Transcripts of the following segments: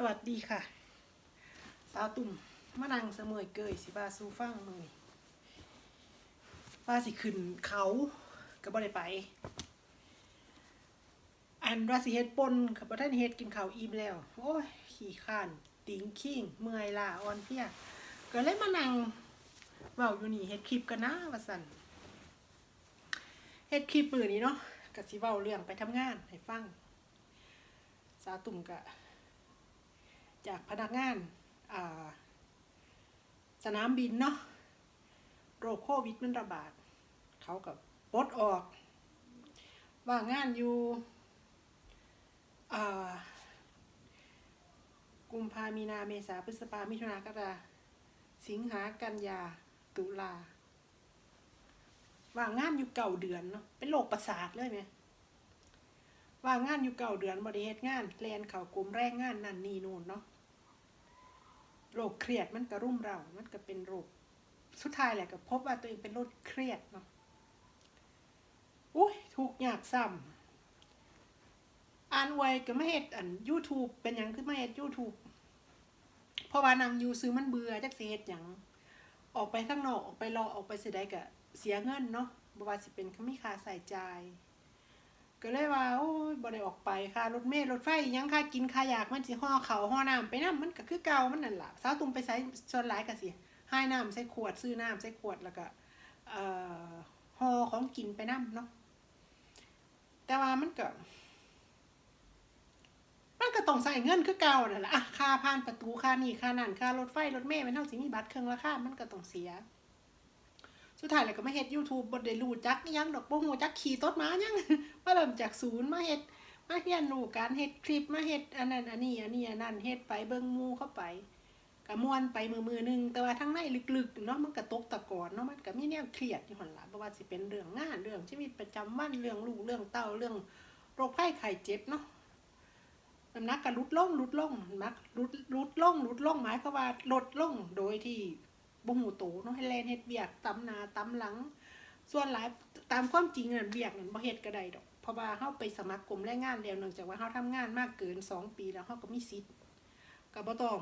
สวัสดีค่ะ สาวตุ่มมานังเสมอเกยสิบาสูฟังมือว่าสิขึ้นเขาก็บ่ได้ไป อันว่าสิเฮ็ดปนกับบ่ทันเฮ็ดกินข้าวอิ่มแล้ว โอ้ย ขี้ข้าน ติงขิงเมื่อยล้าอ่อนเพลียก็เลยมานั่งเว้าอยู่นี่เฮ็ดคลิปกันนะว่าซั่นเฮ็ดคลิปมื้อนี้เนาะก็สิเว้าเรื่องไปทำงานให้ฟัง สาวตุ่มก็ จากพนักงานาสนามบินเนาะโรคโควิดมันระบาด เขากับปลดออก ว่างงานอยู่กุมภามีนาเมษาพฤษภามิถุนากราสิงหากันยาตุลาว่างงานอยู่เก่าเดือนเนาะเป็นโรคประสาทเลยไหมว่างงานอยู่เก่าเดือนบริเหตุงานแลนเขากลุ่มแรงงานนั่นนี่นู่นเนาะ โรคเครียดมันกระรุ่มเรา มันก็เป็นโรค สุดท้ายแหละก็พบว่าตัวเองเป็นโรคเครียดเนาะอุ้ยทุกข์ยากซ้ำอ่านไวก็ไม่เห็ดอัน YouTube เป็นหยังคือไม่เห็ด YouTube เพราะว่านางยูซื้อมันเบื่อจักสิเฮ็ดหยังออกไปข้างนอกออกไปรอออกไปเสียดายก็เสียเงินเนาะบ่ว่าสิเป็นข้ามีค่าใส่จ่าย ก็เลยว่าโอ้ยบ่ได้ออกไปค่ะรถเมล์รถไฟยังค่ะกินค่าอยากมันสิห่อเขาห่อน้ำไปน้ำมันก็คือเก่ามันนั่นล่ะสาวตุ่มไปใส่ส่วนหลายก็สิให้น้ำใส่ขวดซื้อน้ำใส่ขวดแล้วก็เอ่อห่อของกินไปน้ำเนาะแต่ว่ามันก็มันก็ต้องใส่เงินคือเก่านั่นแหละอะค่าผ่านประตูค่านี่ค่านั่นค่ารถไฟรถเมล์มันเท่าสิมีบัตรเครื่องราคามันก็ต้องเสีย สุดท้ายแล้วก็มาเฮ็ด YouTube บ่ได้รู้จักยังดอกบ่ฮู้จักขี่ต้นม้หยังมาเริ่มจากศูนย์มาเฮ็ดมาเรียนรู้การเฮ็ดคลิปมาเฮ็ดอันนั้นอันนี้อันนี้อันนั้นเฮ็ดไปเบิ่งหมู่เข้าไปก็ม่วนไปมือมือหนึงแต่ว่าทั้งในลึกๆเนาะมันก็ตกตะกอนเนาะมันก็มีแนวเครียดอยู่หั่นล่ะบ่ว่าสิเป็นเรื่องงานเรื่องชีวิตประจำวันเรื่องลูกเรื่องเต้าเรื่องโรคภัยไข้เจ็บเนาะน้ำหนักก็ลดลงลดลงมักลดลดลงลดลงหมายความว่าลดลงโดยที่ บ่หูโตเนาะให้แลนเฮ็ดเบียกตำนาตำหลัง ส่วนหลายตามความจริงนั่นเบียกนั่นบ่เฮ็ดก็ได้ดอก เพราะว่าเฮาไปสมัครกรมแรงงานแล้วเนื่องจากว่าเฮาทำงานมากเกิน 2 ปีแล้วเฮาก็มีสิทธิ์ก็บ่ต้อง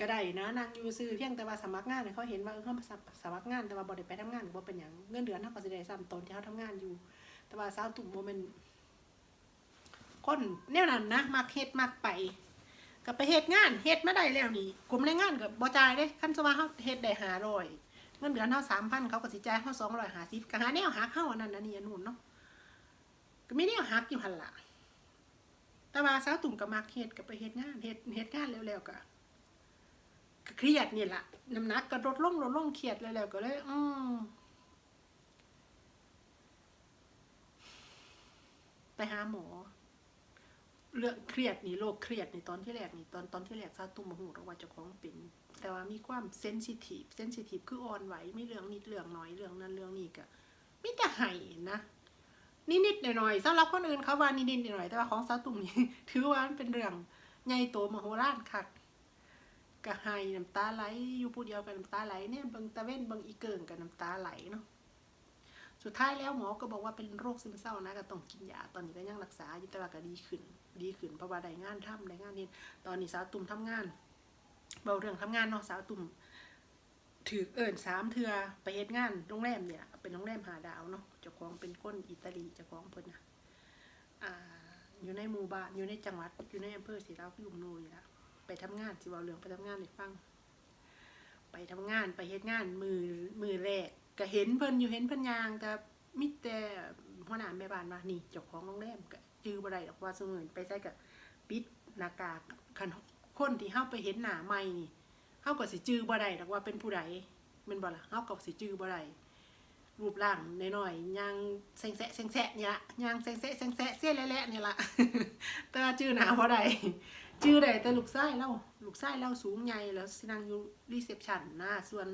ก็ได้นะนางอยู่ซื่อเพียงแต่ว่าสมัครงานเนี่ยเขาเห็นว่าเออเฮาสมัครงานแต่ว่าบ่ได้ไปทำงานบ่เป็นหยังเงินเดือนเฮาก็สิได้ซ้ำตอนที่เฮาทำงานอยู่ แต่ว่าสาวตุ่มบ่แม่นคนแนวนั้นนะมักเฮ็ดมักไป ก็ไปเฮ็ดงานเฮ็ดมาได้แล้วนี่กลุ่มแรงงานก็บ่จ่ายเด้คันสว่าเฮาเฮ็ดได้500เงินเดือนเฮา3,000เขาก็สิจ่ายเฮา250ก็หาแนวหักเฮาอันนั้นอันนี้อันนู้นเนาะก็มีแนวหักอยู่หั่นล่ะแต่ว่าสาวตุ่มก็มักเฮ็ดก็ไปเฮ็ดงานเฮ็ดเฮ็ดงานแล้วๆก็ก็เครียดนี่ล่ะน้ำหนักก็ลดลงลดลงเครียดแล้วๆก็เลยอืมไปหาหมอ เรื่องเครียดนี่โรคเครียดในตอนที่แรกนี่ตอนตอนที่แรกซาตุ้มบ่ฮู้หรอกว่าเจ้าของเป็น แต่ว่ามีความเซนซิทีฟเซนซิทีฟคืออ่อนไหวไมีเรื่องนิดเรื่องน้อยเรื่องนั้นเรื่องนี้ก็มีแต่ให้นะนิดๆหน่อยๆสำหรับคนอื่นเขาว่านิดๆหน่อยๆแต่ว่าของซาตุ้มนี่ถือว่ามันเป็นเรื่องใหญ่โตมโหฬารคักก็ให้น้ำตาไหลอยู่ผู้เดียวกับน้ำตาไหลเนี่ยบิ่งตะเว้นบิ่งอีเกิงกับน้ำตาไหลเนาะสุดท้ายแล้วหมอก็บอกว่าเป็นโรคซึมเศร้านะก็ต้องกินยาตอนนี้ก็ยังรักษาอยู่แต่ว่าก็ดีขึ้น ดีขึ้นเพราะว่าได้งานทำได้งานนี้ตอนนี้สาวตุ่มทำงานเบาเรื่องทำงานเนาะสาวตุ่มถือเอิญสามเทือไปเฮ็ดงานโรงแรมเนี่ยเป็นโรงแรมหาดาวเนาะเจ้าของเป็นคนอิตาลีเจ้าของเพิ่นนะอ่าอยู่ในหมู่บ้านอยู่ในจังหวัดอยู่ในอำเภอศรีราชยุมโนอยู่แล้วไปทำงานสิเบาเรื่องไปทำงานให้ฟังไปทำงานไปเฮ็ดงานมือมือแรกก็เห็นเพิ่นอยู่เห็นเพิ่นยางก็มีแต่หัวหน้าแม่บ้านว่านี่เจ้าของโรงแรมก็ จื้อบ่ได้ดอกว่าซุมื้อนี้ไปใส่ก็ปิดหน้ากากคันคนที่เฮาไปเห็นหน้าใหม่นี่เฮาก็สิจื้อบ่ได้ดอกว่าเป็นผู้ใดแม่นบ่ล่ะเฮาก็สิจื้อบ่ได้รูปร่างน้อยๆย่างแซงแซะแซงแซะเนี่ยย่างแซงแซะแซงแซะเสี้ยและๆเนี่ยละแต่จื้อหนาบ่ได้จื้อได้แต่ลูกชายเราลูกชายเราสูงใหญ่แล้วสินั่งอยู่รีเซพชันนะส่วน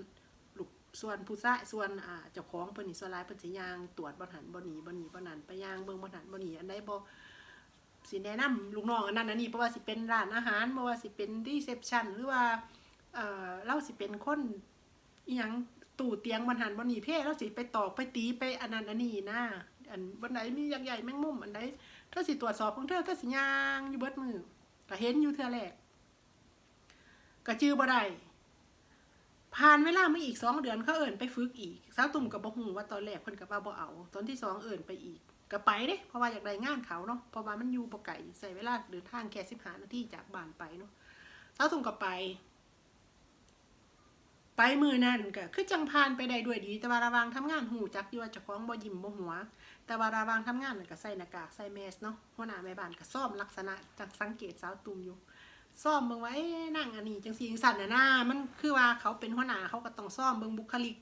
ส่วนผู้ชายส่วนอ่าเจ้าของเพิ่นนี่ส่วนหลายเพิ่นสิย่างตรวจบ่หันบ่หนีบ่หนีบ่นั่นไปย่างเบิ่งบ่หันบ่หนีอันใดบ่สิแนะนำลูกน้องอันนั้นอันนี้เพราะว่าสิเป็นร้านอาหารบ่ว่าสิเป็นรีเซพชันหรือว่าเอ่อเราสิเป็นคนอีหยังตู่เตียงบ่หันบ่หนีเพ่เราสิไปตอกไปตีไปอันนั้นอันนี้นะอันวันไหนมียักษ์ใหญ่แมงมุมอันใดเธอสิตรวจสอบของเธอเธอสิยางอยู่เบิดมือก็เห็นอยู่เทื่อแรกก็จื้อบ่ได้ ผ่านเวลามาอีกสองเดือนเขาเอิ่นไปฝึกอีกสาวตุ่มกับบ่ฮู้ว่าตอนแรกเพิ่นก็ว่าบ่เอา ตอนที่สองเอิ่นไปอีกก็ไปเด้เพราะว่าอยากได้งานเขาเนาะเพราะว่ามันอยู่บ่ไกลใช้เวลาเดินทางแค่15นาทีจากบ้านไปเนาะสาวตุ่มก็ไป ไปมือนั่นก็คือจังพานไปได้ด้วยดี แต่ว่าระวางทำงานหูจักอยู่ว่าเจ้าของบ่ยิ้มบ่หัว แต่ว่าระวางทำงานนั่นก็ใส่หน้ากากใส่แมสเนาะหัวหน้าแม่บ้านก็ซ่อมลักษณะจังสังเกตสาวตุ่มอยู่ ซ่อมเบิ่งว่าเอ๊ะนั่งอันนี้จังซี่จังซั่นนะนะมันคือว่าเขาเป็นหัวหน้าเขาก็ต้องซ่อมเบิ่งบุคลิก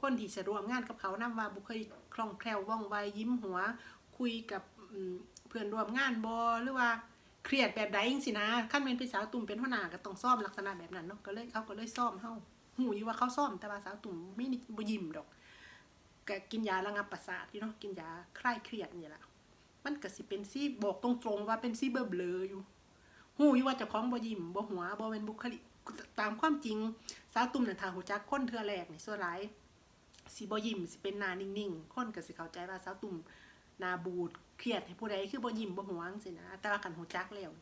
คนที่จะร่วมงานกับเขานํว่าบุคลิกคล่องแคล่วว่องไวยิ้มหัว คุยกับเพื่อนร่วมงานบ่หรือว่าเครียดแบบใดจังซี่นะคันเป็นพี่สาวตุ่มเป็นหัวหน้าก็ต้องซ่อมลักษณะแบบนั้นเนาะก็เลยเขาก็เลยซ่อมเฮาหูอยู่ว่าเขาซ่อมแต่ว่าสาวตุ่มไม่บยิ้มดอกก็กินยาระงับประสาทอยู่เนาะกินยาคลายเครียดนี่แหละมันก็สิเป็นซี่บอกตรงๆว่าเป็นซี่เบลอๆอยู่ หูอยู่ว่าเจ้าของบ่ยิ้มบ่หัวบ่เป็นบุคลิกตามความจริงสาวตุ่มน่ะทางหูจักคนเทื่อแรกนี่ส่วนหลายสิบ่ยิ้มสิเป็นหน้านิ่งๆ คนก็สิเข้าใจว่าสาวตุ่มหน้าบูดเครียดให้ผู้ใดคือบ่ยิ้มบ่หัวจังซี่นะแต่ว่ากันหูจักแล้ว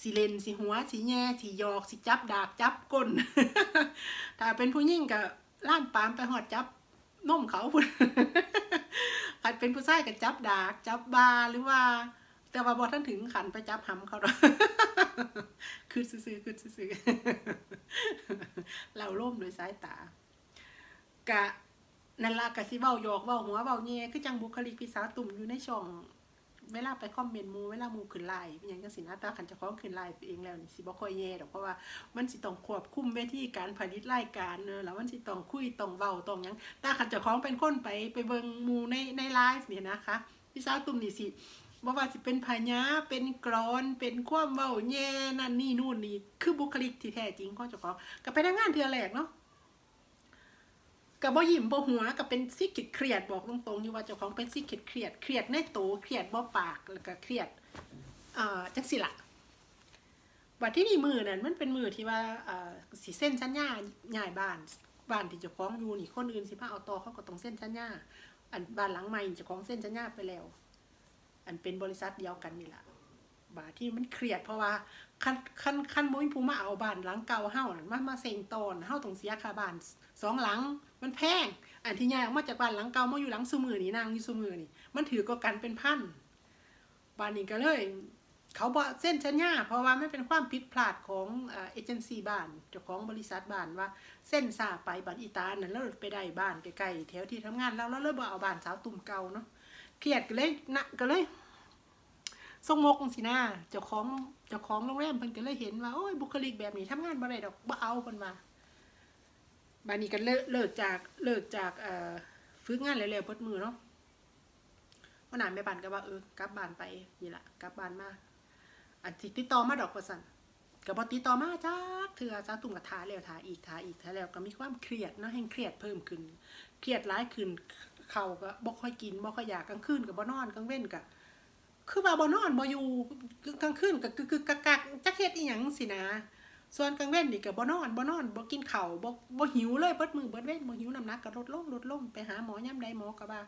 สิเล่นสิหัวสิแย่สิยอกสิจับดากจับก้นถ้าเป็นผู้หญิงก็ล่ามปามไปหอดจับนมเขาพุ่นคันเป็นผู้ชายก็จับดากจับ บาหรือว่า แต่ว่าบอท่านถึงขันไปจับหำเขาหรอกคือซื่อๆคือซื่อๆเราล่มโดยสายตา กะนั่นละกะสิเว้าหยอกเว้าหัวเว้าแย่คือจังบุคลิกพี่สาวตุ่มอยู่ในช่อง เวลาไปคอมเมนต์มูเวลามูขึ้นไลน์เป็นยังจังสินะต่คันเจะของขึ้นไลน์เองแล้วนี่สิบ่ค่อยแย่ดอกเพราะว่ามันสิต้องควบคุมเวทีการผลิตรายการเนอะแล้วมันสิต้องคุยต้องเว้าต้องยังต่คันเจะของเป็นคนไปไปเบิงมูในในไลฟ์เนี่ยนะคะ พี่สาวตุ่มนี่สิ บ่ว่าสิเป็นพญาเป็นกรอน เป็นความเว้าแย่นั่นนี่นู่นนี่ คือบุคลิกที่แท้จริงของเจ้าของก็ไปทำงานเทื่อแรกเนาะก็บ่ยิ้มบ่หัวก็เป็นซิกเครียดบอกตรงๆอยู่ว่าเจ้าของเป็นซิกเครียดเครียดในโตเครียดบ่ปากแล้วก็เครียดอ่าจังสิละบัดที่นี่มือนั่นมันเป็นมือที่ว่าอ่าสิเส้นสัญญาย้ายบ้านบ้านที่เจ้าของอยู่นี่คนอื่นสิมาเอาต่อเขาก็ต้องเส้นสัญญาอันบ้านหลังใหม่เจ้าของเส้นสัญญาไปแล้ว อันเป็นบริษัทเดียวกันนี่แหละบาทที่มันเครียดเพราะว่าคันคันคันบ่มีผู้มาเอาบ้านหลังเก่าเฮานั่นมามาเซ็งตอนเฮาต้องเสียค่าบ้านสองหลังมันแพง อันที่ย้ายออกมาจากบ้านหลังเก่ามาอยู่หลังซุมือนี่นางอยู่ซุมือนี่มันถือก็กันเป็นพันบ้านนี้ก็เลย เขาบ่เส้นสัญญาเพราะว่าไมันเป็นความผิดพลาดของเอเจนซี่บ้านเจ้าของบริษัทบ้านว่าเส้นซาไปบ้านอีตานั่นแล้วไปได้บ้านใกล้ๆแถวที่ทำงานแล้วแล้วเลยบ่เอาบ้านสาวตุ่มเก่าเนาะ เครียดก็เลยนะก็เลยส่งมกจังสินะเจ้าของเจ้าของโรงแรมเพิ่นก็เลยเห็นว่าโอ้ยบุคลิกแบบนี้ทำงานบ่ได้ดอกบ่เอาเพิ่นว่าบานี้ก็เลิกเลิกจากเลิกจากเอ่อฝึกงานแล้วๆเบิดมือเนาะวันนั้นแม่บ้านก็ว่าเออกลับบ้านไปนี่ละกลับบ้านมาอันสิติดต่อมาดอกว่าซั่นก็บ่ติดต่อมาจักเทื่อซาตุ่มก็ทาแล้วทาอีกทาอีกทาแล้วก็มีความเครียดเนาะแห่งเครียดเพิ่มขึ้น เครียดหลายขึ้น เขาก็บ่ค่อยกินบ่ค่อยอยากกลางคืนก็บ่นอนกลางเว้นก็คือว่าบ่นอนบ่อยู่กลางคืนก็กึกๆกักจักเฮ็ดอีหยังสินะ ส่วนกลางเว้นนี่ก็บ่นอนบ่นอนบ่กินข้าวบ่บ่หิวเลยเบิดมือเบิดเว้นบ่หิวน้ำหนักก็ลดลงลดลงไปหาหมอยามใดหมอก็ว่า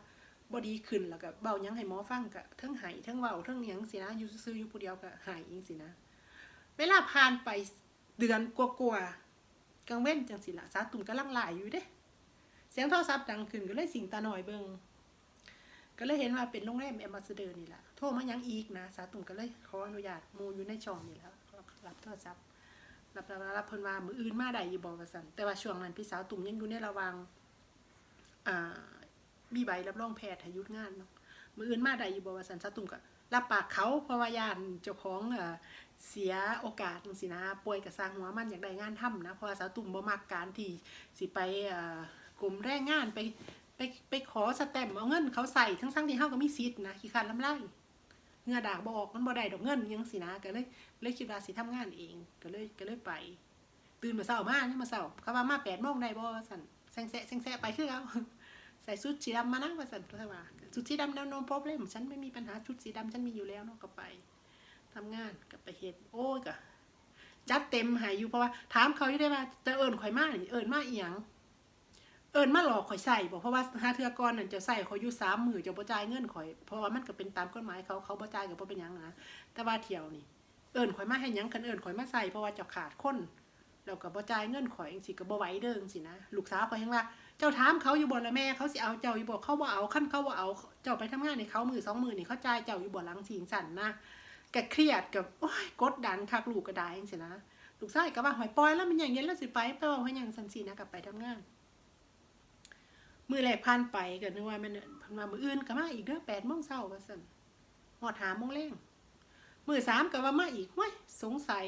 บ่ดีขึ้นแล้วก็เว้ายังให้หมอฟังก็ทั้งไห้ทั้งเว้าทั้งหยังสินะอยู่ซื่อๆอยู่ผู้เดียวก็หายจังสินะ เวลาผ่านไปเดือนกว่าๆกลางเว้นจังสิล่ะสาตุ่มกำลังหลายอยู่เด้ เสียงโทรศัพท์ดังขึ้นก็เลยสิงตาหน่อยเบิงก็เลยเห็นว่าเป็นโรงแรมแอมบาสเดอร์นี่แหละโทรมายังอีกนะสาตุ่มก็เลยขออนุญาตมูอยู่ในช่องนี่แหล้วรับโทรศัพท์รับรับรับเพิ่นว่ามืออื่นมาได้อยู่บอกว่าซั่นแต่ว่าช่วงนั้นพี่สาวตุ่มยังอยู่ในระวังอ่ามีใบรับรองแพทย์ให้ยุดงานเนาะมืออื่นมาได้อยู่บอกว่าซั่นสาตุ่มก็รับปากเขาเพราะว่าย่านเจ้าของเสียโอกาสจังซี่นะป่วยก็สร้างหัวมันอยากได้งานทำนะเพราะว่าสาวตุ่มบ่มักการที่สิไปอ่อ กลุ่มแรงงานไปไปไปขอสแตมป์เอาเงินเขาใส่ทั้งทั้งที่เฮาก็มีสิทธิ์นะขี้คันลำไรเงื่อดากบอกมันบ่ได้ดอกเงินยังสินะก็เลยเลยคิดว่าสิทำงานเองก็เลยก็เลยไป ตื่นมาเช้ามาเนี่มาเช้าเขาว่ามา8โมงได้บ่ว่าซั่นแซงแซะแซงแซะไปคือเอาใส่ชุดสีดำมานะว่าซั่นเพราะว่าชุดสีดำ no problem ฉันไม่มีปัญหาชุดสีดำฉันมีอยู่แล้วเนาะก็ไปทำงานก็ไปเฮ็ดโอ้ยก็จัดเต็มให้อยู่เพราะว่าถามเขาอยู่ได้ว่าจะเอิ้นข่อยมาเอิ้นมาอีหยัง เอิญมาหลอกข่อยใส่บอกเพราะว่าหาเทือกรนั่นจะใส่ขาอยู่สามมือจะบ่จ่ายเงินข่อยเพราะว่ามันก็เป็นตามกฎหมายเขาเขาบ่จ่ายก็บ่เป็นยังนะแต่ว่าเที่ยวนี่เอิญข่อยมาให้ยังกันเอิญข่อยมาใส่เพราะว่าจะขาดคนแแล้วก็บ่จ่ายเงินข่อยจังซี่ก็บ่ไหวเด้อจังซี่นะลูกสาวก็ยังว่า เจ้าถามเขาอยู่บ่ละแม่เขาสิเอาเจ้าอยู่บ่เขาบ่เอาคันเขาบ่เอาเจ้าไปทำงานให้เขามือสองมือนี่เขาจ่ายเจ้าอยู่บ่หลังสิงสันนะกเครียดกับโอ้ยกดดันคักลูกก็ได้จังซี่นะลูกชายก็ว่าหอยปล่อยแล้วมันอย่างเย็นแล้วสิไปไปเว้าให้หยังซั่นสินะก็ไปทำงาน มือแรกผ่านไปก็นึกว่ามันพิ่นว่ามืออื่นก็มาอีกเด้อ8:00นเช้าว่าซั่นฮอด5:00นแลงมือสามก็ว่ามาอีกห้ยสงสัย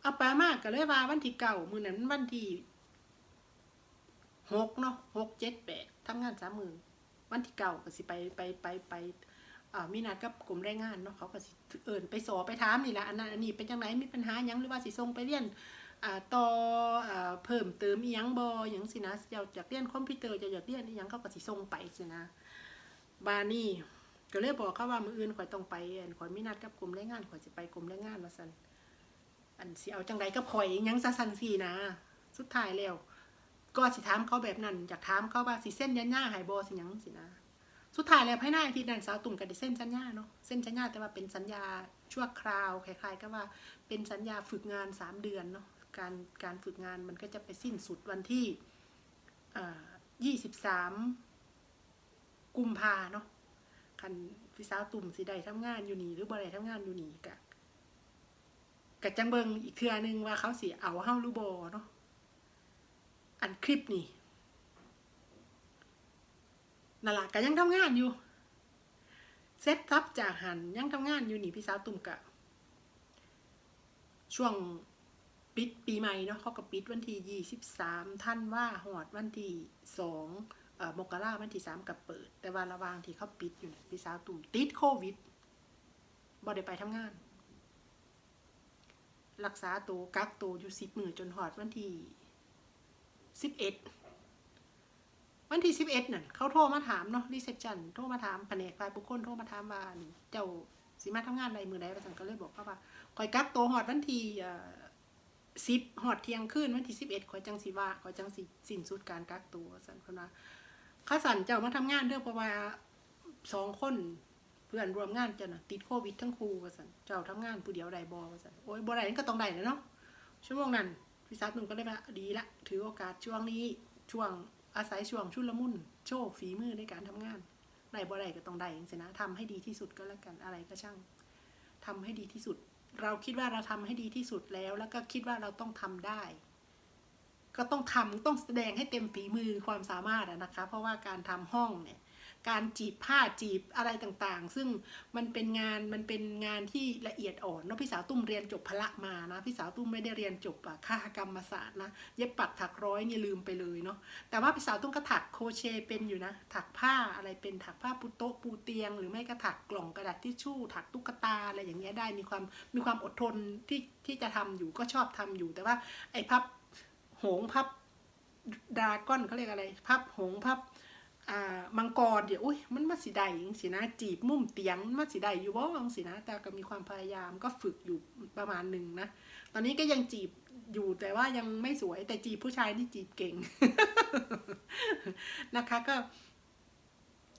เอาไปมากก็เลยว่าวันที่เก้ามือนั้นวันที่หกเนาะหกเจ็ดแปดทำงานสามมือวันที่เก้าก็สิไปไปไปไปมีนัดกับกลุ่มแรงงานเนาะเขาก็สิเอิญไปสอไปถามนี่แหละอันนั้นอันนี้เป็นจังไหนมีปัญหายังหรือว่าสิส่งไปเรียน ต่ออ่าเพิ่มเติมอียังบ่อหยังสินะอยากอยากเรียนคอมพิวเตอร์จะอยากเรียนอียังเขาก็สิส่งไปสินะบานี่ก็เลยบอกเขาว่ามืออื่นข่อยต้องไปอันข่อยมีนัดกับกลุ่มแรงงานข่อยสิไปกลุ่มแรงงานว่าซั่นอันสิเอาจังไดกับข่อยอียังซะซั่นสินะ สุดท้ายแล้วก็สิถามเขาแบบนั้นอยากถามเขาว่าสิเส้นยันย่าหายบ่สิยังสินะ สุดท้ายแล้วภายในอาทิตย์นั้นสาวตุ่มก็ได้เส้นสัญญาเนาะเส้นสัญญาแต่ว่าเป็นสัญญาชั่วคราวคล้ายๆ ก็ว่าเป็นสัญญาฝึกงานสามเดือนเนาะ การการฝึกงานมันก็จะไปสิ้นสุดวันที่ยี่สิบสามกุมภาเนาะคันพี่สาวตุ่มสิได้ทำงานอยู่นี่หรือบ่ได้ทำงานอยู่นี่กะกะจังเบิงอีกเทื่อนึงว่าเขาสิเอาเฮาหรือบ่เนาะอันคลิปนี่นั่นละก็ยังทำงานอยู่เซตทับจากหันยังทำงานอยู่นี่พี่สาวตุ่มกะช่วง ปิดปีใหม่เนาะเขาก็ปิดวันที่ยี่สิบสามท่านว่าหอดวันที่สองมกราวันที่สามกับเปิด แต่ว่าระว่างที่เขาปิดอยู่เนี่ยพี่สาวตุ่มติดโควิดบ่ได้ไปทำงาน รักษาตัวกักตัวอยู่สิบมือจนหอดวันที่สิบเอ็ดวันที่สิบเอ็ดน่ะเขาโทรมาถามเนาะรีเซพชันโทรมาถามแผนกฝ่ายบุคคลโทรมาถามว่าเจ้าสิมาทำงานอะไรมือใดประสันก็เลยบอกเขาว่าคอยกักตัวหอดวันที่ สิบหอดเที่ยงคืนวันที่สิบเอ็ดคอจังสีว่าคอจังสิสิ้นสุดการกักตัวสันเพนว่าข้าสันเจ้ามาทำงานเด้อเพราะว่าสองคนเพื่อนรวมงานเจ้าน่ะติดโควิดทั้งครูว่าสันเจ้าทำงานผู้เดียวใดบอว่าสันโอ้ยบ่ได้นั่นก็ต้องได้นะเนาะชั่วโมงนั้นพี่ซับหนุ่มก็เลยว่าดีละถือโอกาสช่วงนี้ช่วงอาศัยช่วงชุลมุนโชว์ฝีมือในการทำงานได้บ่ได้ก็ต้องได้องสินะทำให้ดีที่สุดก็แล้วกันอะไรก็ช่างทำให้ดีที่สุด เราคิดว่าเราทำให้ดีที่สุดแล้ว แล้วก็คิดว่าเราต้องทำได้ ก็ต้องทำต้องแสดงให้เต็มฝีมือความสามารถนะคะ เพราะว่าการทำห้องเนี่ย การจีบผ้าจีบอะไรต่างๆ ซึ่งมันเป็นงานมันเป็นงานที่ละเอียดอ่อนเนาะพี่สาวตุ้มเรียนจบพละมานะพี่สาวตุ้มไม่ได้เรียนจบอะค่ากรรมศาสตร์นะเย็บปักถักร้อยนี่ลืมไปเลยเนาะแต่ว่าพี่สาวตุ้มก็ถักโคเชเป็นอยู่นะ ถักผ้าอะไรเป็นถักผ้าปูโต๊ะปูเตียง หรือไม่ก็ถักกล่องกระดาษทิชชู่ ถักตุ๊กตาอะไรอย่างเงี้ยได้มีความมีความอดทนที่ที่จะทำอยู่ก็ชอบทำอยู่ แต่ว่าไอ้พับหงพับดาก้อนเขาเรียกอะไร พับหงพับ อ่ามังกรเดี๋ยวอุ้ยมันมาสิได้จังสินะจีบมุมเตียงมันมาสิได้อยู่บ่จังสินะแต่ก็มีความพยายามก็ฝึกอยู่ประมาณหนึ่งนะ ตอนนี้ก็ยังจีบอยู่แต่ว่ายังไม่สวยแต่จีบผู้ชายที่จีบเก่งนะคะก็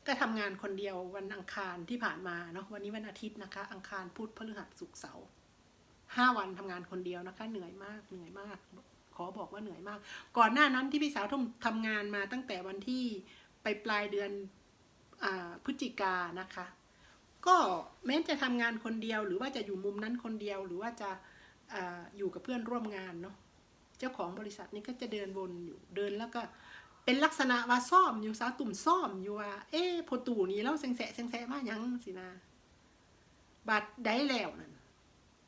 ก็ทำงานคนเดียววันอังคารที่ผ่านมาเนาะวันนี้วันอาทิตย์นะคะ อังคารพุธพฤหัสศุกร์เสาร์ห้าวันทำงานคนเดียวนะคะ เหนื่อยมากเหนื่อยมาก ขอบอกว่าเหนื่อยมาก ก่อนหน้านั้นที่พี่สาวทำทำงานมาตั้งแต่วันที่ ไปปลายเดือนอพฤศจิกานะคะ ก็แม้จะทำงานคนเดียวหรือว่าจะอยู่มุมนั้นคนเดียวหรือว่าจะออยู่กับเพื่อนร่วมงานเนาะเจ้าของบริษัทนี้ก็จะเดินวนอยู่เดินแล้วก็เป็นลักษณะว่าซ่อมอยู่สาวตุ่มซ่อมอยู่ว่า เอ๊ะพอตู่นี้เราแสงแสะแสงแสมาหยังสินะบัดได้แล้วนั่น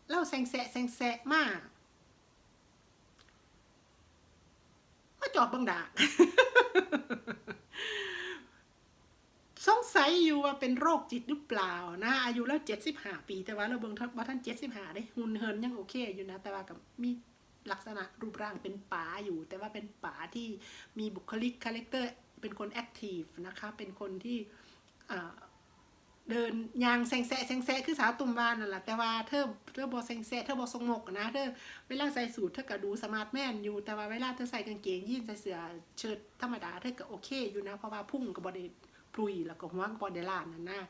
เราแสงแสะแสงแสมามาจอบบังดา สงสัยอยู่ว่าเป็นโรคจิตหรือเปล่านะอายุแล้วเจ็ดสิบห้าปี แต่ว่าเราเบิ่งท่านว่าท่านเจ็ดสิบห้าได้หุ่นเหินยังโอเคอยู่นะ แต่ว่ากับมีลักษณะรูปร่างเป็นป๋าอยู่ แต่ว่าเป็นป๋าที่มีบุคลิกคาแรคเตอร์เป็นคนแอคทีฟนะคะ เป็นคนที่เดินยางแซงแซะแซงแซะคือสาวตุ่มบานนั่นแหละแต่ว่าเธอเธอบอแซงแซะเธอบอทรงมกนะเธอเวลาใส่สูทเธอก็ดูสมาร์ทแมนอยู่แต่ว่าเวลาเธอใส่กางเกงยีนใส่เสื้อเชิ้ตธรรมดาเธอก็โอเคอยู่นะเพราะว่าพุ่งกับบอด พลุยแล้วก็หัวกับบอดเดลานนั่นนะ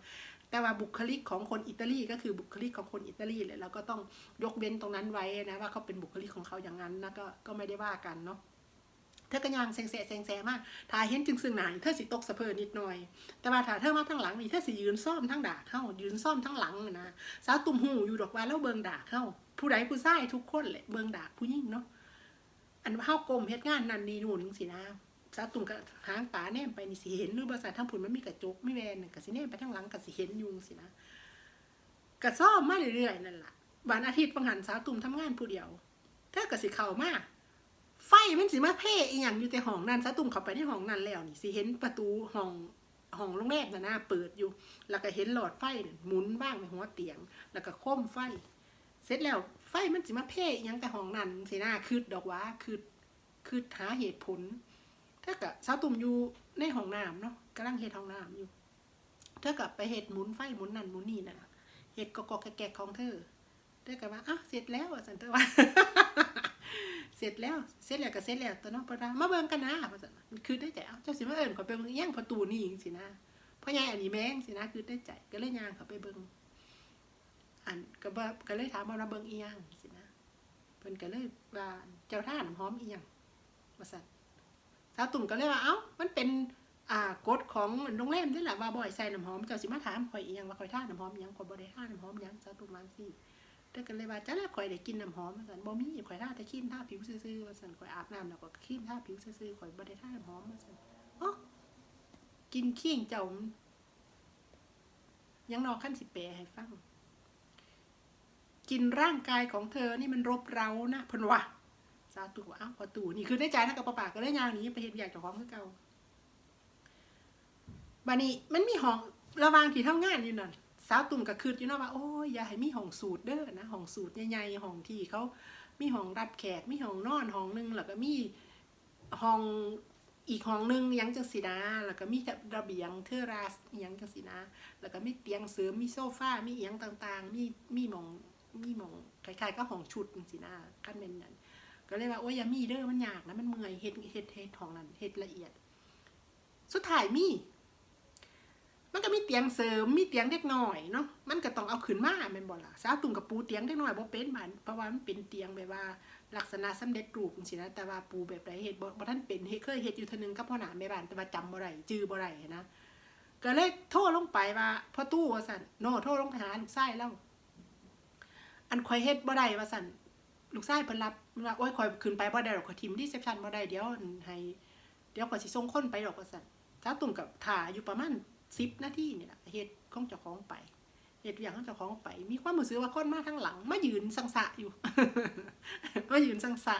แต่ว่าบุคลิกของคนอิตาลีก็คือบุคลิกของคนอิตาลีเลยเราก็ต้องยกเว้นตรงนั้นไว้นะว่าเขาเป็นบุคลิกของเขาอย่างนั้นนะก็ก็ไม่ได้ว่ากันเนาะเธอก็ยังแซงแซะแซงแซะมากถ่ายเห็นจึงซึ่งหนาเธอสิตกสะเพอนิดหน่อย แต่ว่าถ้าเธอมาทั้งหลังนี่เธอสิยืนซ่อมทั้งด่าเข้า ยืนซ่อมทั้งหลังนะสาวตุ่มหูอยู่ดอกว่าแล้วเบิงด่าเข้า ผู้ใดผู้ชายทุกคนแหละเบิงด่าผู้หญิงเนาะอันว่าเฮากลมเฮ็ดงานนันนี่นู่นจังซี่นะ สาวตุ่มก็หางตาแนมไปนี่สิเห็นหรือบ่าสาทั้งผุนมันมีกระจกไมีแวนน่ะสิแนมไปทั้งหลังก็สิเห็นยุงสินะก็ซ่อมมาเรื่อยๆนั่นล่ะวันอาทิตย์บางหันสาวตุ่มทำงานผู้เดียวเธอก็สิเข้ามาไฟมันสิมาเพ่อีหยังอยู่แต่ห้องนั้นซะตุ่มเข้าไปในห้องนั้นแล้วนี่สิเห็นประตูห้องห้องโรงแรมน่ะนะเปิดอยู่ แล้วก็เห็นหลอดไฟหมุนบ้างในหัวเตียง แล้วก็ค้มไฟ เสร็จแล้วไฟมันสิมาเพ่อีหยังแต่ห้องนั้นสินะคือดอกว่าคือคือหาเหตุผล ถ้ากับสาวตุ่มอยู่ในห้องน้ำเนาะกำลังเฮ็ดห้องน้ำอยู่ เธอกับไปเฮ็ดหมุนไฟหมุนนั่นหมุนนี่น่ะเฮ็ดกอกแกะของเธอ เธอกับว่าอ้าวเสร็จแล้วอะสันเธอว่าเสร็จแล้วเสร็จแล้วก็เสร็จแล้วตัวน้องปลามาเบิ่งกันนะว่าซั่นมันคือได้ใจเอ้าเจ้าสิมาเอิ้นขอไปเบิ่งอียงประตูนี่จังซี่นะเพราะยายอันนี้แม่งสินะคือได้ใจก็เลยย่างเขาไปเบิ่งอันก็บ่ก็เลยถามว่าเราเบิ่งอีหยังสินะเพิ่นก็เลยว่าเจ้าท่านหอมอีหยังว่าซั่น สาวตุ่มก็เลยว่าเอ้ามันเป็นอ่ากฎของโรงแรมนี่แหละว่าบ่ให้ใส่น้ำหอมเจ้าสิมาถามข่อยอีหยังว่าข่อยท่าน้ำหอมอีหยังข่อยบ่ได้ท่าน้ำหอมหยังสาวตุ่มวาจังซี่เธอก็เลยว่าจ้าแล้วข่อยได้กินน้ำหอมว่าซั่นบ่มีข่อยท่าแต่ครีมท่าผิวซื่อๆว่าซั่นข่อยอาบน้ำแล้วก็ครีมท่าผิวซื่อๆข่อยบ่ได้ทาน้ำหอมว่าซั่นอ๋อกินขี้งเจ้ายังนอขั้นสิแปให้ฟัง กินร่างกายของเธอนี่มันรบเร้านะเพนว่า สาตุว่าอ้าวพอตู่นี่คือได้ใจนะกับปะปากก็เลยย่างนี้ไปเฮ็ดอยากเจ้าของคือเก่าบัดนี้มันมีห้องระวางที่ทำงานอยู่นั่นสาวตุ่มก็คืดอยู่เนาะว่าโอ้ยอย่าให้มีห้องสูตรเด้อนะห้องสูตรใหญ่ๆห้องที่เขามีห้องรับแขกมีห้องนอนห้องหนึงแล้วก็มีห้องอีกห้องหนึงยังจังสีนะแล้วก็มีระเบียงเทอราสอิหยังจังสีนะแล้วก็มีเตียงเสริมมีโซฟามีเอิหยังต่างๆ มีมีหมองมีหมองคล้ายๆก็ห้องชุดจังสีนะกันเป็นนั้น ก็เลยว่าโอ้ยอย่ามีเด้อมันยากนะมันเมื่อยเฮ็ดเฮ็ดเฮ็ดห้องนั้นเฮ็ดละเอียด สุดท้ายมี มันก็มีเตียงเสริมมีเตียงเด็กน้อยเนาะมันก็ต้องเอาขึ้นมาแม่นบ่ล่ะสาวตุ่มกับปูเตียงเด็กน้อยบ่เป็นบานเพราะว่ามันเป็นเตียงแบบว่า ลักษณะสำเร็จรูปจังๆนะแต่ว่าปูแบบใดเฮ็ดบ่บ่ทันเป็นเฮ็ดเคยเฮ็ดอยู่เทื่อนึงกับพ่อหนาแม่บ้านแต่ว่าจำบ่ได้จื้อบ่ได้นะก็เลยโทรลงไปว่าพ่อตู้ว่าซั่นโนโทรลงไปหาลูกชายแล้วอันข่อยเฮ็ดบ่ได้ว่าซั่นลูกชายเพิ่นรับว่าโอ้ยข่อยขึ้นไปบ่ได้ดอกขอยทิมรีเซพชันบ่ได้เดี๋ยวให้เดี๋ยวขอยสิส่งคนไปดอกว่าซั่นสาตุ่มกับถ่าอยู่ประมาณสิบนาทีนี่แหละเฮ็ดของเจ้าของไปเฮ็ดอย่างของเจ้าของไป มีความรู้สึกว่าคนมาทางหลังมายืนสังสะอยู่มายืนสังสะ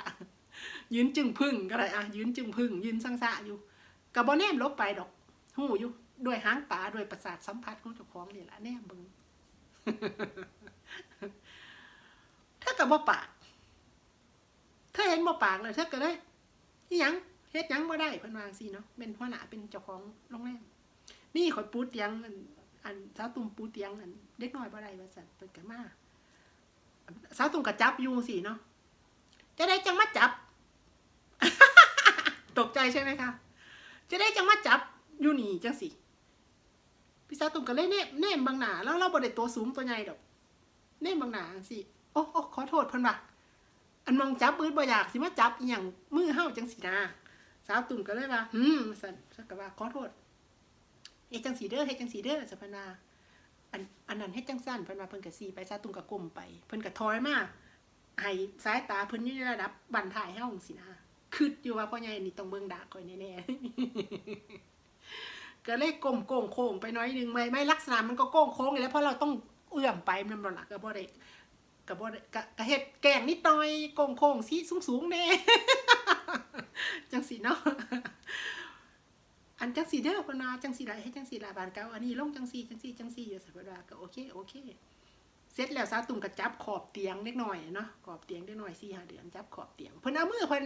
ยืนจึงพึ่งก็ได้อะยืนจึงพึ่ง ยืนสังสะอยู่กับบ่แนมลบไปดอกหูอยู่ด้วยหางตาด้วยประสาทสัมผัสของเจ้าของนี่แหละแนมบิ่งถ้ากับบ่ปาก ถ้าเห็นบ่ปากเลยถ้าก็เลยอีหยังเฮ็ดหยังบ่ได้เพิ่นวางซี่เนาะเป็นหัวหน้าเป็นเจ้าของโรงแรมนี่ข่อยปูเตียงอันสาวตุ่มปูเตียงอันเด็กน้อยบ่ได้ว่าซั่นเพิ่นก็มาสาวตุ่มก็จับอยู่สิเนาะจะได้จังมาจับ ตกใจใช่ไหมคะจะได้จังมาจับอยู่นี่จังสิพี่สาวตุ่มก็เลยแนมแนมบางหน้าแล้วเราบ่ได้ตัวสูงตัวใหญ่ดอกแนมบางหน้าจังสิโอ้โอ้ขอโทษเพิ่นว่า อันมองจับปืนบ่อยากสิมาจับอีหยังมือเฮาจังสินะสาวตุ่มก็เลยว่าหืมซั่นซั่นก็ว่าขอโทษเฮ็ดจังสีเด้อเฮ็ดจังสีเด้อสัพนา อันอันนั้นเฮ็ดจังสั้นเพิ่นว่าเพิ่นก็สีไปซาวตุงก็ก้มไป เพิ่นก็ถอยมาให้สายตาเพิ่นอยู่ในระดับบันทายเฮาจังซี่นะคิดอยู่ว่าพ่อใหญ่นี่ต้องเบิ่งดากข่อยแน่ๆก็เลยก้มโก่งโค้งไปน้อยนึงไม่ไม่ลักษณะมันก็โก่งโค้งอยู่แล้วเพราะเราต้องเอื้อมไปมันบ่ล่ะก็บ่ได้ ก็บ่ได้ก็ก็เฮ็ดแกงนิดหน่อยโก่งโค้งสิสูงๆแน่จังซี่เนาะอันจังสีเด้อพนาจังสีได้ให้จังสีลาบานเก่าอันนี้ลงจังสีจังสีจังสีอยู่สัปดาห์ก็โอเคโอเคเสร็จแล้วสาวตุ่มก็จับขอบเตียงเล็กหน้อยเนาะขอบเตียงเล็กน้อย4 5เดือนจับขอบเตียงเพิ่นเอามือเพิ่น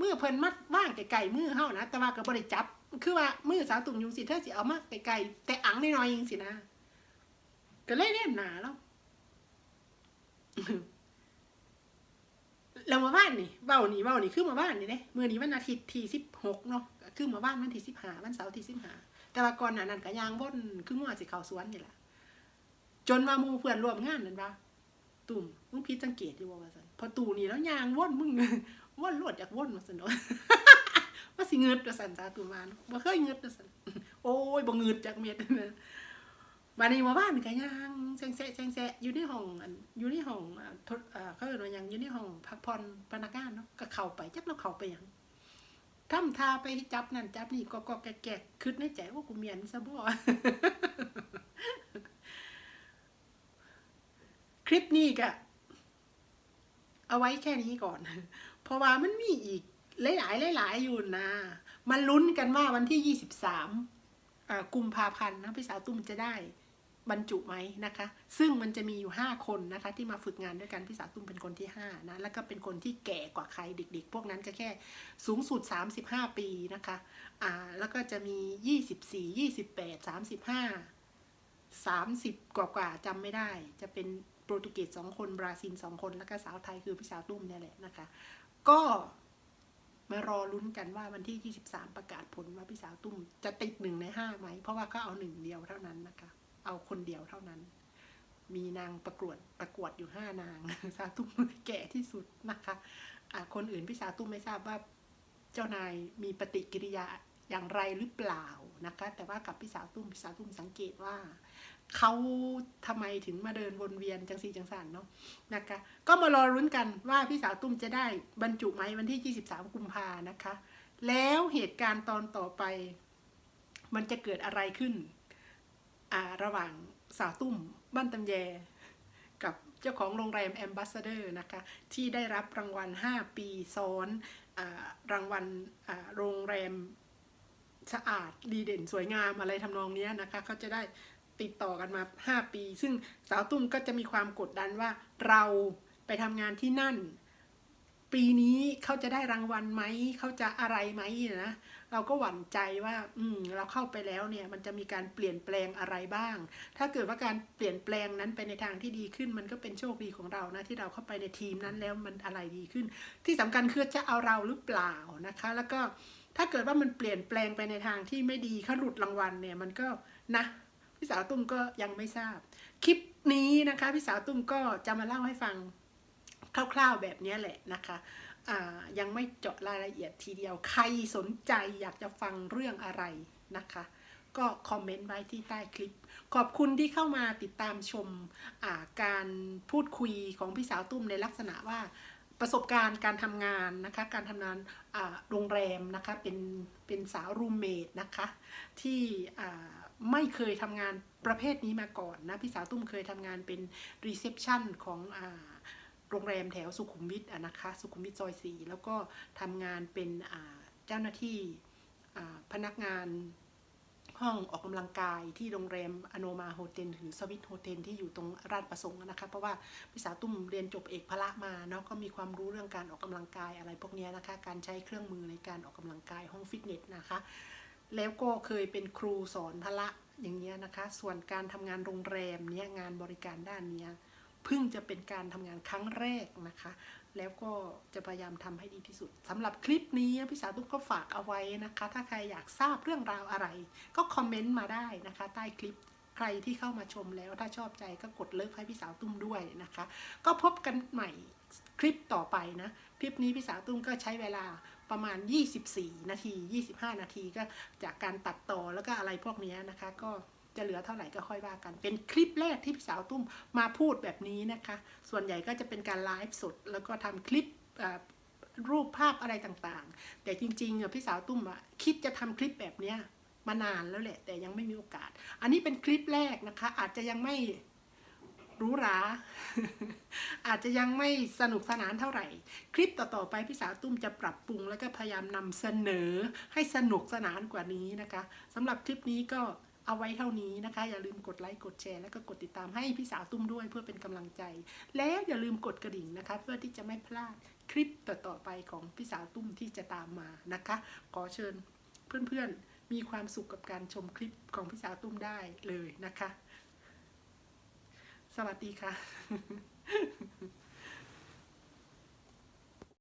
มือเพิ่นมัดว่างไกลๆมือเฮานะแต่ว่าก็บ่ได้จับ คือว่ามือสาวตุ่มยุงสิเธอสิเอามาไกลๆแต่อังน้อยๆจังซี่นะก็เลยแนหนาแล้ว แล้วมาบ้านนี่เบ้านี่เบ้านี่คือมาบ้านนี่เด้มื้อนี้วันอาทิตย์ที่16เนาะคือมาบ้านวันที่15วันเสาร์ที่15แต่ว่าก่อนหน้านั้นก็ยางวนคืองัวสิเขาสวนนี่แหละจนมามู่เพื่อนร่วมงานนั่นว่าตุ่มมึงผิดสังเกตอยู่บ่ว่าซั่นพอตู่นี่แล้วยางว่นมึงว่นรวดจากว่นมาซั่นเนาะว่าสิเงิดว่าซั่นจ้าตุ่มมาบ่เคยเงิดว่าซั่นโอ้ยบ่เงิดจากเม็ดนะ บัดนี้มาบ้านก็ย่างแซงๆแซงๆอยู่ในห้องอยู่ในห้องทดเขาเรียกว่ายังอยู่ในห้องพักผ่อนพนักงานเนาะก็เข้าไปจักเราเข้าไปยังทำทาไปจับนั่นจับนี่ก็ก็แกะแกะคิดในใจว่ากูเมียนซะบ่คลิปนี้ก็เอาไว้แค่นี้ก่อน เพราะว่ามันมีอีกหลายๆหลายๆอยู่นะมาลุ้นกันว่าวันที่ยี่สิบสามกุมภาพันธ์นะพี่สาวตุ้มจะได้ บรรจุไหมนะคะ ซึ่งมันจะมีอยู่ห้าคนนะคะ ที่มาฝึกงานด้วยกันพี่สาวตุ้มเป็นคนที่ห้านะแล้วก็เป็นคนที่แก่กว่าใครเด็ก ๆ พวกนั้นก็แค่สูงสุด 35 ปีนะคะอ่าแล้วก็จะมี 24 28 35 30 กว่ากว่าจำไม่ได้ จะเป็นโปรตุเกสสองคนบราซิลสองคน แล้วก็สาวไทยคือพี่สาวตุ้มเนี่ยแหละนะคะ ก็มารอลุ้นกันว่าวันที่ 23 ประกาศผลว่าพี่สาวตุ้มจะติดหนึ่งในห้าไหมเพราะว่าก็เอาหนึ่งเดียวเท่านั้นนะคะ เอาคนเดียวเท่านั้น มีนางประกวดประกวดอยู่ห้านางสาวตุ้มแก่ที่สุดนะคะอ่าคนอื่นพี่สาวตุ้มไม่ทราบว่าเจ้านายมีปฏิกิริยาอย่างไรหรือเปล่านะคะ แต่ว่ากับพี่สาวตุ้มพี่สาวตุ้มสังเกตว่าเขาทำไมถึงมาเดินวนเวียนจังสีจังสันเนาะนะคะ ก็มารอรุ้นกันว่าพี่สาวตุ้มจะได้บรรจุไหมวันที่ 23 กุมภานะคะ แล้วเหตุการณ์ตอนต่อไป มันจะเกิดอะไรขึ้น อ่าระหว่างสาวตุ้มบ้านตำแย กับเจ้าของโรงแรมแอมบ s สเดอร์นะคะที่ได้รับรางวัล 5 ปีซ้อนอรางวัลโรงแรมสะอาดดีเด่นสวยงามอะไรทำนองนี้นะคะเขาจะได้ติดต่อกันมา 5 ปี ซึ่งสาวตุ้มก็จะมีความกดดันว่าเราไปทำงานที่นั่น ปีนี้เขาจะได้รางวัลไหมเขาจะอะไรไหมนะ เราก็หวั่นใจว่า อืม เราเข้าไปแล้วเนี่ย มันจะมีการเปลี่ยนแปลงอะไรบ้าง ถ้าเกิดว่าการเปลี่ยนแปลงนั้นไปในทางที่ดีขึ้น มันก็เป็นโชคดีของเรานะที่เราเข้าไปในทีมนั้นแล้วมันอะไรดีขึ้น ที่สำคัญคือจะเอาเราหรือเปล่านะคะ แล้วก็ถ้าเกิดว่ามันเปลี่ยนแปลงไปในทางที่ไม่ดีเขาหลุดรางวัลเนี่ยมันก็นะพี่สาวตุ้มก็ยังไม่ทราบ คลิปนี้นะคะพี่สาวตุ้มก็จะมาเล่าให้ฟังคร่าวๆแบบนี้แหละนะคะ ยังไม่เจาะรายละเอียดทีเดียว ใครสนใจอยากจะฟังเรื่องอะไรนะคะ ก็คอมเมนต์ไว้ที่ใต้คลิป ขอบคุณที่เข้ามาติดตามชมาการพูดคุยของพี่สาวตุ้มในลักษณะว่าประสบการณ์การทำงานนะคะ การทำงานโรงแรมนะคะ เป็นเป็นสาวรูมเมทนะคะ ที่ไม่เคยทำงานประเภทนี้มาก่อนนะ พี่สาวตุ้มเคยทำงานเป็นรีเซพชันของอ่า โรงแรมแถวสุขุมวิทนะคะสุขุมวิทซอยสี่แล้วก็ทำงานเป็นเจ้าหน้าที่พนักงานห้องออกกำลังกายที่โรงแรมอโนมาโฮเทลหรือสวิตโฮเทลที่อยู่ตรงราชประสงค์นะคะเพราะว่าพี่สาวตุ้มเรียนจบเอกพละมาเนาะก็มีความรู้เรื่องการออกกำลังกายอะไรพวกนี้นะคะการใช้เครื่องมือในการออกกำลังกายห้องฟิตเนสนะคะแล้วก็เคยเป็นครูสอนพละอย่างเงี้ยนะคะ ส่วนการทำงานโรงแรมเนี้ยงานบริการด้านเนี้ย เพิ่งจะเป็นการทำงานครั้งแรกนะคะ แล้วก็จะพยายามทำให้ดีที่สุดสำหรับคลิปนี้พี่สาวตุ๊กก็ฝากเอาไว้นะคะ ถ้าใครอยากทราบเรื่องราวอะไร ก็คอมเมนต์มาได้นะคะ ใต้คลิปใครที่เข้ามาชมแล้วถ้าชอบใจก็กดเลิฟให้พี่สาวตุ้มด้วยนะคะ ก็พบกันใหม่คลิปต่อไปนะ คลิปนี้พี่สาวตุ้มก็ใช้เวลาประมาณ 24 นาที 25 นาทีก็จากการตัดต่อแล้วก็อะไรพวกนี้นะคะก็ จะเหลือเท่าไหร่ก็ค่อยว่ากัน เป็นคลิปแรกที่พี่สาวตุ้มมาพูดแบบนี้นะคะ ส่วนใหญ่ก็จะเป็นการไลฟ์สดแล้วก็ทำคลิปรูปภาพอะไรต่างๆ แต่จริงๆอะพี่สาวตุ้มอะคิดจะทำคลิปแบบเนี้ยมานานแล้วแหละ แต่ยังไม่มีโอกาส อันนี้เป็นคลิปแรกนะคะ อาจจะยังไม่หรู้ราอาจจะยังไม่สนุกสนานเท่าไหร่ คลิปต่อๆไปพี่สาวตุ้มจะปรับปรุงแล้วก็พยายามนำเสนอให้สนุกสนานกว่านี้นะคะสำหรับคลิปนี้ก็ เอาไว้เท่านี้นะคะ อย่าลืมกดไลค์กดแชร์แล้วก็กดติดตามให้พี่สาวตุ้มด้วยเพื่อเป็นกำลังใจ แล้วอย่าลืมกดกระดิ่งนะคะ เพื่อที่จะไม่พลาดคลิปต่อๆไปของพี่สาวตุ้มที่จะตามมานะคะ ขอเชิญเพื่อนๆมีความสุขกับการชมคลิปของพี่สาวตุ้มได้เลยนะคะ สวัสดีค่ะ